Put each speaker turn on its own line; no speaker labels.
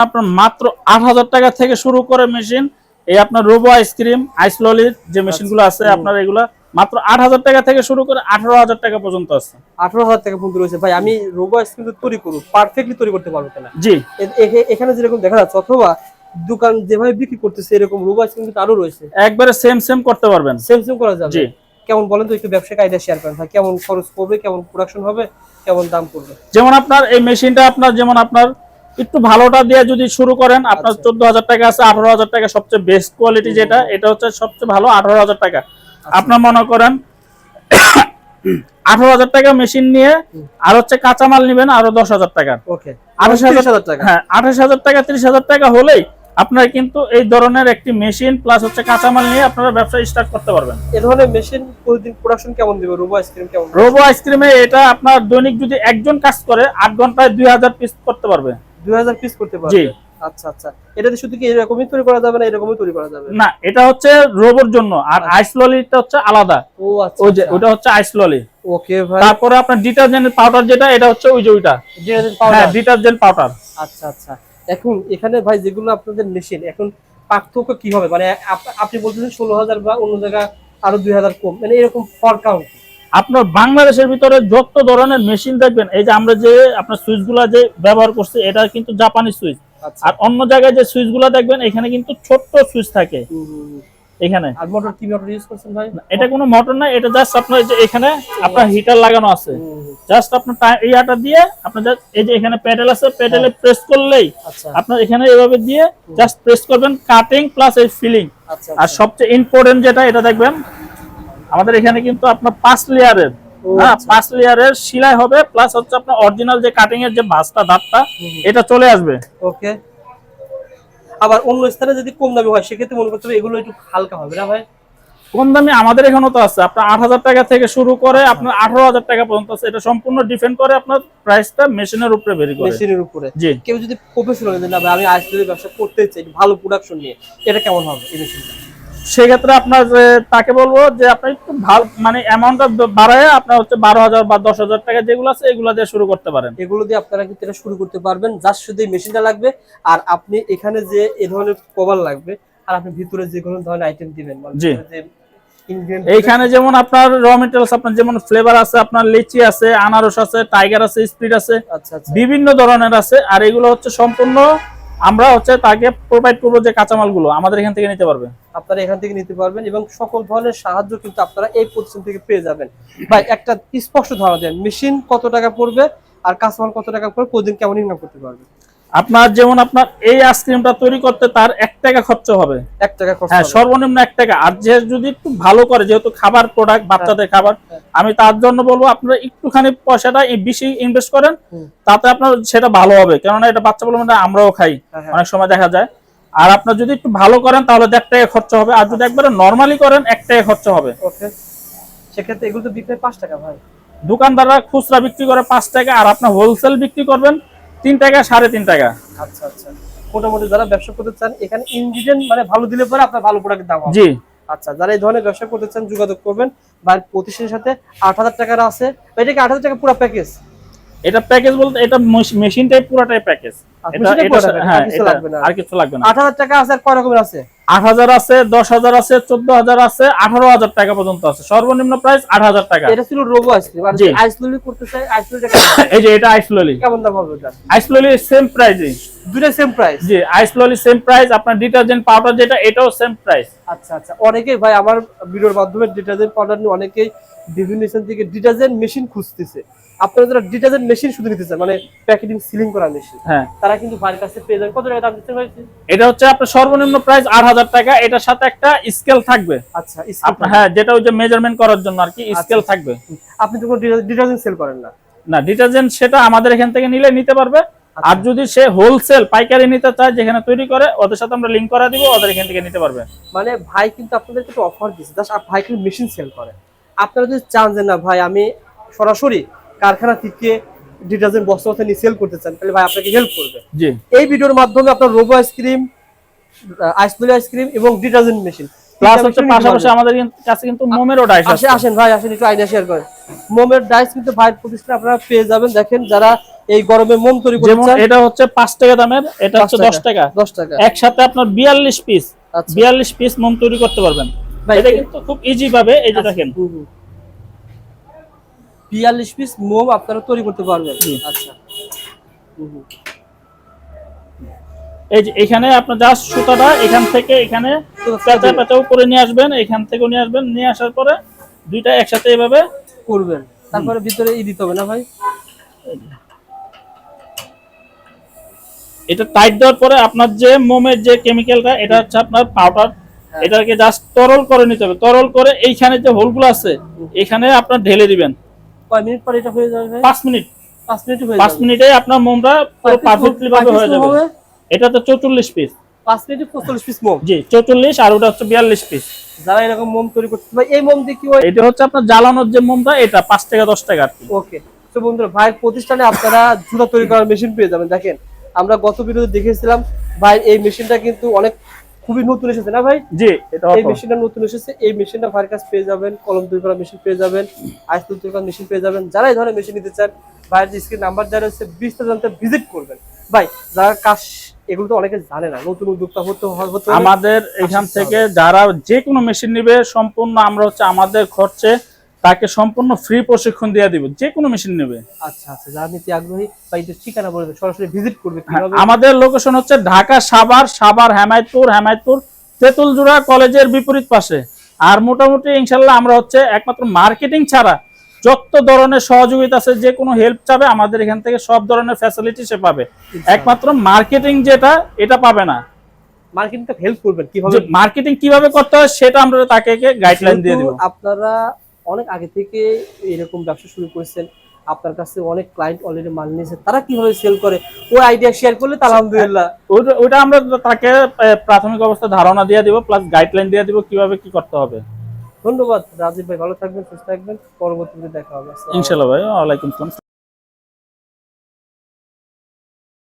আপনার মাত্র আট হাজার টাকা থেকে শুরু করে মেশিন এই আপনার রোবো আইসক্রিম আইস ললির যে মেশিনগুলো আছে আপনার এগুলা মাত্র আট হাজার টাকা থেকে শুরু করে আঠারো হাজার টাকা পর্যন্ত আছে।
আঠারো হাজার টাকা পর্যন্ত রয়েছে। ভাই আমি রোবো আইসক্রিম তৈরি করব পারফেক্টলি তৈরি করতে পারব কিনা।
জি।
এখানে যেরকম দেখা যাচ্ছে অথবা দোকান যেভাবে বিক্রি করতেছে এরকম রোবো আইসক্রিম কিন্তু আরও রয়েছে।
একবারে সেম সেম করতে পারবেন।
সেম সেম করা যাবে।
জি।
কেমন বলেন তো একটু ব্যবসায়িক আইডিয়া শেয়ার করেন। ভাই কেমন খরচ পড়বে কেমন প্রোডাকশন হবে কেমন দাম পড়বে?
যেমন আপনার এই মেশিনটা আপনার যেমন আপনার একটু ভালোটা দিয়ে যদি শুরু করেন আপনার
আচ্ছা।
চোদ্দ হাজার টাকা আছে আঠারো হাজার টাকা সবচেয়ে বেস্ট কোয়ালিটি যেটা এটা হচ্ছে সবচেয়ে ভালো আঠারো হাজার টাকা।
আচ্ছা।
আপনার মনে করেন আঠারো হাজার টাকা মেশিন নিয়ে আর হচ্ছে কাঁচামাল নিবেন আরও দশ হাজার টাকা আঠাশ হাজার
টাকা।
হ্যাঁ আঠাশ হাজার টাকা ত্রিশ হাজার টাকা হলেই আপনার কিন্তু এই ধরনের একটি মেশিন প্লাস হচ্ছে কাঁচামাল নিয়ে আপনারা ব্যবসা স্টার্ট করতে পারবেন।
এ ধরনের মেশিন প্রতিদিন প্রোডাকশন কেমন দিবে? রোবো আইসক্রিম কেমন?
রোবো আইসক্রিমে এটা আপনার দৈনিক যদি একজন কাজ করে আট ঘন্টায় দুই হাজার পিস করতে পারবে।
পিস করতে
জি।
পারবে আচ্ছা আচ্ছা। এটাতে শুধু কি এরকমই তৈরি করা যাবে না এরকমই তৈরি করা যাবে?
না এটা হচ্ছে রোবোর জন্য আর
আচ্ছা।
আইস ললিটা হচ্ছে আলাদা।
ও আচ্ছা
ওটা হচ্ছে আইস ললি
ওকে ভাই।
তারপরে আপনার ডিটারজেন্ট পাউডার যেটা এটা হচ্ছে ওই যে ওইটা।
ডিটারজেন্ট
হ্যাঁ ডিটারজেন্ট পাউডার
আচ্ছা আচ্ছা। এখন এখানে ভাই যেগুলো আপনাদের মেশিন এখন পার্থক্য কি হবে? মানে আপনি বলতেছেন ষোলো হাজার বা অন্য জায়গা আরও দুই হাজার কম। মানে এরকম ফর কাউন্ট
আপনার বাংলাদেশের ভিতরে যত ধরনের মেশিন দেখবেন এই যে আমরা যে আপনার সুইচগুলা যে ব্যবহার করছি এটা কিন্তু জাপানি সুইচ।
আচ্ছা।
আর অন্য জায়গায় যে সুইচগুলা দেখবেন এখানে কিন্তু ছোট্ট সুইচ থাকে।
হুম, হুম, হুম।
এখানে।
আর মোটর কি মোটর ইউজ করছেন ভাই?
এটা কোনো মোটর না এটা জাস্ট আপনার যে এখানে আপনার হিটার লাগানো আছে। জাস্ট আপনার টা- এই আটা দিয়ে আপনার এই যে এখানে প্যাডেল আছে প্যাডেলে প্রেস করলেই
আচ্ছা।
আপনার এখানে এভাবে দিয়ে জাস্ট প্রেস করবেন কাটিং প্লাস এই ফিলিং
আচ্ছা
আর সবচেয়ে ইম্পর্টেন্ট যেটা এটা দেখবেন আমাদের এখানে কিন্তু আপনার পাঁচ লেয়ারের হ্যাঁ
আচ্ছা।
পাঁচ লেয়ারের সেলাই হবে প্লাস হচ্ছে আপনার অরিজিনাল যে কাটিং এর যে ভাঁজটা দাঁতটা। এটা চলে আসবে।
ওকে। আবার অন্য স্থানে যদি কম দামি হয় সেক্ষেত্রে মনে করতে হবে এগুলো একটু হালকা হবে না ভাই?
কোন দামি আমাদের এখানেও তো আছে। আপনার আট হাজার টাকা থেকে শুরু করে আপনার আঠারো হাজার টাকা পর্যন্ত আছে। এটা সম্পূর্ণ ডিপেন্ড করে আপনার প্রাইসটা মেশিনের উপরে ভেরি করে।
মেশিনের উপরে।
জি।
কেউ যদি প্রফেশনাল না আমি আইসক্রিমের ব্যবসা করতে চাই ভালো প্রোডাকশন নিয়ে এটা কেমন হবে এই মেশিনটা
সেক্ষেত্রে আপনার যে তাকে বলব যে আপনি একটু ভালো মানে অ্যামাউন্টটা বাড়ায় আপনার হচ্ছে বারো হাজার বা দশ হাজার টাকা যেগুলো আছে এগুলো দিয়ে শুরু করতে পারেন।
এগুলো দিয়ে আপনারা কিন্তু এটা শুরু করতে পারবেন। জাস্ট শুধু মেশিনটা লাগবে আর আপনি এখানে যে এ ধরনের কভার লাগবে আর আপনি ভিতরে যে কোনো ধরনের আইটেম দিবেন। মানে
জি। এইখানে যেমন আপনার র মেটেরিয়ালস আপনার যেমন ফ্লেভার আছে আপনার লিচি আছে আনারস আছে টাইগার আছে স্পিড আছে
আচ্ছা আচ্ছা।
বিভিন্ন ধরনের আছে। আর এগুলো হচ্ছে সম্পূর্ণ আমরা হচ্ছে তাকে প্রোভাইড করব যে কাঁচামালগুলো আমাদের এখান থেকে নিতে পারবে।
আপনারা এখান থেকে নিতে পারবেন এবং সকল ধরনের সাহায্য কিন্তু আপনারা এই প্রতিষ্ঠান থেকে পেয়ে যাবেন। ভাই, একটা স্পষ্ট ধারণা দেন মেশিন কত টাকা পড়বে আর কাঁচামাল কত টাকা পড়বে, প্রতিদিন কেমন ইনকাম করতে পারবে?
আপনার যেমন আপনার এই আইসক্রিমটা তৈরি করতে তার এক টাকা খরচ হবে।
এক টাকা খরচ
হ্যাঁ সর্বনিম্ন এক টাকা। আর যে যদি একটু ভালো করে যেহেতু খাবার প্রোডাক্ট বাচ্চাদের খাবার
হ্যাঁ।
আমি তার জন্য বলব আপনারা একটুখানি পয়সাটা বেশি ইনভেস্ট করেন তাতে আপনার সেটা ভালো হবে। কেননা এটা বাচ্চা বলে মানে আমরাও খাই।
হ্যাঁ, হ্যাঁ।
অনেক সময় দেখা যায়। আর আপনার যদি একটু ভালো করেন তাহলে দেড় টাকা খরচ হবে। আর যদি একবারে নর্মালি করেন এক টাকা খরচ হবে।
ওকে। সেক্ষেত্রে এগুলো তো বিক্রি পাঁচ টাকা ভাই।
দোকানদাররা খুচরা বিক্রি করে পাঁচ টাকা আর আপনার হোলসেল বিক্রি করবেন তিন টাকা সাড়ে তিন টাকা।
আচ্ছা আচ্ছা। মোটামুটি যারা ব্যবসা করতে চান এখানে ইনগ্রিডিয়েন্ট মানে ভালো দিলে পরে আপনার ভালো প্রোডাক্ট দাম
জি।
আচ্ছা যারা এই ধরনের ব্যবসা করতে চান যোগাযোগ করবেন। বা প্রতিষ্ঠানের সাথে আট হাজার টাকার আছে। এটা কি আট হাজার টাকা পুরো প্যাকেজ
এটা প্যাকেজ বলতে এটা মেশিনটাই পুরোটাই প্যাকেজ
আর কিছু লাগবে না। আট হাজার টাকা আছে আর কয় রকমের আছে?
আট হাজার আছে দশ হাজার আছে চোদ্দ হাজার আছে আঠারো হাজার টাকা পর্যন্ত আছে। সর্বনিম্ন প্রাইস আট হাজার টাকা।
এটা ছিল রোবো
জি।
করতে চাই
এই যে এটা আইসললি
কেমন দাম হবে
আইসললি সেম প্রাইসই
দুটো সেম প্রাইস
জি আইসললি সেম প্রাইস আপনার ডিটারজেন্ট পাউডার যেটা এটাও সেম প্রাইস
আচ্ছা আচ্ছা। অনেকেই ভাই আমার ভিডিওর মাধ্যমে ডিটারজেন্ট পাউডার নিয়ে অনেকেই বিভিন্ন থেকে ডিটারজেন্ট মেশিন খুঁজতেছে। আপনারা যারা ডিটারজেন্ট মেশিন শুধু নিতে চান মানে প্যাকেটিং সিলিং করা মেশিন
হ্যাঁ।
তারা কিন্তু ভাইয়ের কাছে পেয়ে যাবেন। কত টাকা দাম দিতে ভাই?
এটা হচ্ছে আপনার সর্বনিম্ন প্রাইস আট হাজার টাকা। এটার সাথে একটা স্কেল থাকবে।
আচ্ছা
হ্যাঁ যেটা ওই যে মেজারমেন্ট করার জন্য আর কি স্কেল থাকবে।
আপনি তো ডিটারজেন্ট সেল করেন না।
না ডিটারজেন্ট সেটা আমাদের এখান থেকে নিলে নিতে পারবে। আর যদি সে হোলসেল পাইকারি নিতে চায় যেখানে তৈরি করে ওদের সাথে আমরা লিঙ্ক করা দিব ওদের এখান থেকে নিতে পারবে।
মানে ভাই কিন্তু আপনাদের একটা অফার দিচ্ছে জাস্ট ভাই কিন্তু মেশিন সেল করে। আপনারা যদি চান যে না ভাই আমি সরাসরি কারখানা থেকে ডিটারজেন্ট বস্তা বস্তা নিয়ে সেল করতে চান তাহলে ভাই আপনাকে হেল্প করবে।
জি।
এই ভিডিওর মাধ্যমে আপনার robo ice cream ice cream ice cream এবং ডিটারজেন্ট মেশিন
প্লাস হচ্ছে পাশাপাশি আমাদের কাছে কিন্তু মোমেরও ডাইস আছে।
আসেন ভাই আসেন একটু আইডিয়া শেয়ার করেন। মোমের ডাইস কিন্তু ভাই প্রতিষ্ঠান আপনারা পেয়ে যাবেন। দেখেন যারা এই গরমে মোম তৈরি করতে
যেমন
চান
এটা হচ্ছে পাঁচ টাকা দামের এটা হচ্ছে
পাঁচ
দশ টাকা।
দশ টাকা।
একসাথে আপনার বিয়াল্লিশ পিস
আচ্ছা।
বিয়াল্লিশ পিস মোম তৈরি করতে পারবেন।
ভাই,
এটা কিন্তু খুব ইজি ভাবে এই যে দেখেন।
হুম, হুম। বিয়াল্লিশ পিস মোম আপনারা তৈরি করতে পারবেন। আচ্ছা।
এই যে এখানে আপনার জাস্ট সুতাটা এখান থেকে এখানে পেঁচা পেঁচাও করে নিয়ে আসবেন এখান থেকেও নিয়ে আসবেন নিয়ে আসার পরে দুইটা একসাথে এভাবে
করবেন। তারপরে ভিতরে ই দিতে হবে না ভাই?
এটা টাইট দেওয়ার পরে আপনার যে মোমের যে কেমিক্যালটা এটা হচ্ছে আপনার পাউডার
হ্যাঁ।
এটাকে জাস্ট তরল করে নিতে হবে। তরল করে এইখানে যে হোলগুলো আছে এখানে আপনার ঢেলে দিবেন।
কয় মিনিট পরে এটা হয়ে যাবে? ভাই
মিনিট।
মিনিট হয়ে
মিনিটে আপনার মোমটা পুরো পারফেক্টলি ভাবে হয়ে যাবে।
হবে?
এটাতে চৌচল্লিশ পিস
পাঁচ মিনিটে পিস মোম?
জি চৌচল্লিশ আর ওটা হচ্ছে বিয়াল্লিশ পিস
যারা এরকম মোম তৈরি করতে ভাই এই মোম দিয়ে কি হয়?
এটা হচ্ছে আপনার জ্বালানোর যে মোমটা এটা পাঁচ টাকা দশ টাকা আর কি।
ওকে। তো বন্ধুরা ভাইয়ের প্রতিষ্ঠানে আপনারা জুতা তৈরি করার মেশিন পেয়ে যাবেন। দেখেন আমরা গত ভিডিওতে দেখেছিলাম ভাই এই মেশিনটা কিন্তু অনেক খুবই নতুন এসেছে না ভাই?
জি
এই মেশিনটা নতুন এসেছে এই মেশিনটা ফারকাস পেয়ে যাবেন কলম তৈরি করা মেশিন পেয়ে যাবেন আইস তৈরি করা মেশিন পেয়ে যাবেন যারা এই ধরনের মেশিন নিতে চান ভাইয়ের যে স্ক্রিন নাম্বার দেওয়া রয়েছে বিস্তারিত জানতে ভিজিট করবেন। ভাই যারা কাজ এগুলো তো অনেকে জানে না নতুন উদ্যোক্তা হতে হতে
আমাদের এখান থেকে যারা যে কোনো মেশিন নিবে সম্পূর্ণ আমরা হচ্ছে আমাদের খরচে তাকে সম্পূর্ণ ফ্রি প্রশিক্ষণ দিয়ে দিব যে কোনো মেশিন নেবে।
আচ্ছা আচ্ছা যারা নিতে আগ্রহী বা এটা ঠিকানা বলে সরাসরি ভিজিট করবে
হ্যাঁ, আমাদের লোকেশন হচ্ছে ঢাকা সাভার সাভার হেমায়তপুর হেমায়তপুর তেঁতুলজোড়া কলেজের বিপরীত পাশে। আর মোটামুটি ইনশাল্লাহ আমরা হচ্ছে একমাত্র মার্কেটিং ছাড়া যত ধরনের সহযোগিতা আছে যে কোনো হেল্প চাবে আমাদের এখান থেকে সব ধরনের ফ্যাসিলিটি সে পাবে। একমাত্র মার্কেটিং যেটা এটা পাবে না।
মার্কেটিংটা হেল্প করবেন কীভাবে?
মার্কেটিং কীভাবে করতে হয় সেটা আমরা তাকে গাইডলাইন দিয়ে দিব।
আপনারা অনেক আগে থেকে এরকম ব্যবসা শুরু করেছেন। আপনার কাছে অনেক ক্লায়েন্ট অলরেডি মাল নিয়েছে। তারা কীভাবে সেল করে? ওই আইডিয়া শেয়ার করলে তো আলহামদুলিল্লাহ।
ওটা আমরা তাকে প্রাথমিক অবস্থা ধারণা দিয়ে দিব প্লাস গাইডলাইন দিয়ে দিব কীভাবে কি করতে হবে।
ধন্যবাদ। রাজীব ভাই ভালো থাকবেন সুস্থ থাকবেন। পরবর্তীতে দেখা হবে।
ইনশাআল্লাহ ভাই ওয়ালাইকুম আসসালাম।